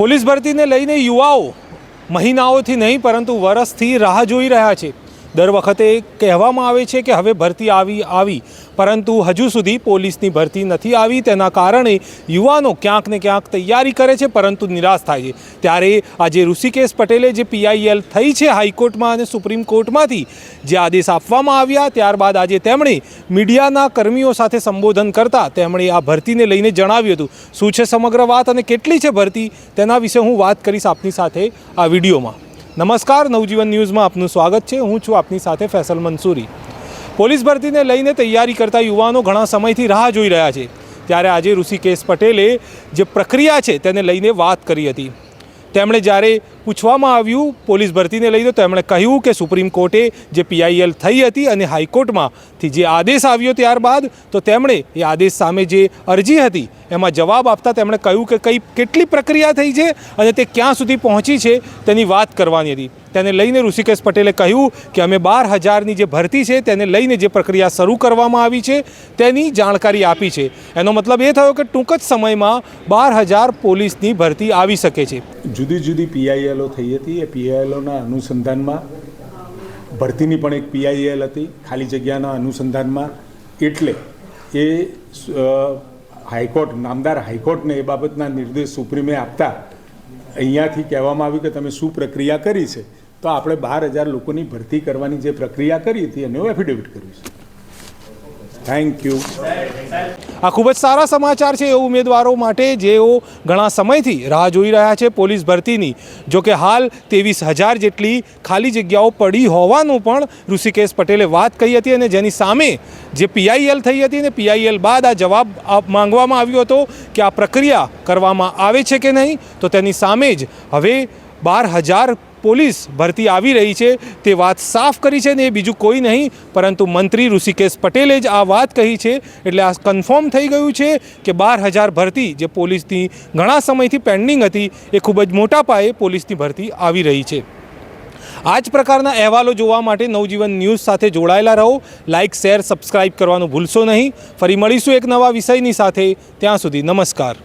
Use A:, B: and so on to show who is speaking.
A: Police ભરતીને લઈને યુવાઓ મહિનાઓથી નહીં પરંતુ વરસથી રાહ જોઈ રહ્યા છે. દર વખતે કહેવામાં આવે છે કે હવે ભરતી આવી આવી. પરંતુ હજુ સુધી પોલીસની ભરતી નથી આવી. તેના કારણે યુવાનો ક્યાંક ને ક્યાંક તૈયારી કરે છે, પરંતુ નિરાશ થાય છે. ત્યારે આજે ઋષિકેશ પટેલે જે પીઆઈએલ થઈ છે હાઈકોર્ટમાં અને સુપ્રીમ કોર્ટમાંથી જે આદેશ આપવામાં આવ્યા, ત્યારબાદ આજે તેમણે મીડિયાના કર્મીઓ સાથે સંબોધન કરતા તેમણે આ ભરતીને લઈને જણાવ્યું હતું. શું છે સમગ્ર વાત અને કેટલી છે ભરતી? તેના વિશે હું વાત કરીશ આપની સાથે આ વિડીયોમાં. નમસ્કાર, નવજીવન ન્યૂઝમાં આપનું સ્વાગત છે. હું છું આપની સાથે ફેસલ મંસૂરી. પોલીસ ભરતીને લઈને તૈયારી કરતા યુવાનો ઘણા સમયથી રાહ જોઈ રહ્યા છે. ત્યારે આજે ઋષિકેશ પટેલે જે પ્રક્રિયા છે તેને લઈને વાત કરી હતી. તેમણે જ્યારે પૂછવામાં આવ્યું પોલીસ ભરતીને લઈને તો એમણે કહ્યું કે સુપ્રીમ કોર્ટે જે પીઆઈએલ થઈ હતી અને હાઈકોર્ટમાંથી જે આદેશ આવ્યો ત્યારબાદ, તો તેમણે એ આદેશ સામે જે અરજી હતી, એમાં જવાબ આપતા તેમણે કહ્યું કે કઈ કેટલી પ્રક્રિયા થઈ છે અને તે ક્યાં સુધી પહોંચી છે તેની વાત કરવાની હતી. તેને લઈને ઋષિકેશ પટેલે કહ્યું કે અમે બાર હજારની જે ભરતી છે તેને લઈને જે પ્રક્રિયા શરૂ કરવામાં આવી છે તેની જાણકારી આપી છે. એનો મતલબ એ થયો કે ટૂંક જ સમયમાં બાર હજાર પોલીસની ભરતી આવી શકે છે.
B: જુદી જુદી પીઆઈએલઓ થઈ હતી. એ પીઆઈએલઓના અનુસંધાનમાં ભરતીની પણ એક પીઆઈએલ હતી, ખાલી જગ્યાના અનુસંધાનમાં. એટલે એ હાઈકોર્ટ, નામદાર હાઈકોર્ટને એ બાબતના નિર્દેશ સુપ્રીમે આપતા અહીંયાથી કહેવામાં આવ્યું કે તમે શું પ્રક્રિયા કરી છે, તો આપણે બાર હજાર લોકોની ભરતી કરવાની જે પ્રક્રિયા કરી હતી, એનું એફિડેવિટ કર્યું છે. થેન્ક યુ
A: આ ખૂબ જ સારા સમાચાર છે એ ઉમેદવારો માટે જેઓ ઘણા સમયથી રાહ જોઈ રહ્યા છે પોલીસ ભરતીની. જો કે હાલ ત્રેવીસ હજાર જેટલી ખાલી જગ્યાઓ પડી હોવાનું પણ ઋષિકેશ પટેલે વાત કહી હતી અને જેની સામે જે પીઆઈએલ થઈ હતી ને પીઆઈએલ બાદ આ જવાબ માંગવામાં આવ્યો હતો કે આ પ્રક્રિયા કરવામાં આવે છે કે નહીં, તો તેની સામે જ હવે બાર હજાર પોલીસ ભરતી આવી રહી છે. તે વાત સાફ કરી છે ને એ બીજું કોઈ નહીં, પરંતુ મંત્રી ઋષિકેશ પટેલે જ આ વાત કહી છે. એટલે આ કન્ફર્મ થઈ ગયું છે કે બાર હજાર ભરતી જે પોલીસની ઘણા સમયથી પેન્ડિંગ હતી, એ ખૂબ જ મોટા પાયે પોલીસની ભરતી આવી રહી છે. આ જ પ્રકારના અહેવાલો જોવા માટે નવજીવન ન્યૂઝ સાથે જોડાયેલા રહો. લાઇક શેર, સબસ્ક્રાઇબ કરવાનું ભૂલશો નહીં. ફરી મળીશું એક નવા વિષયની સાથે. ત્યાં સુધી નમસ્કાર.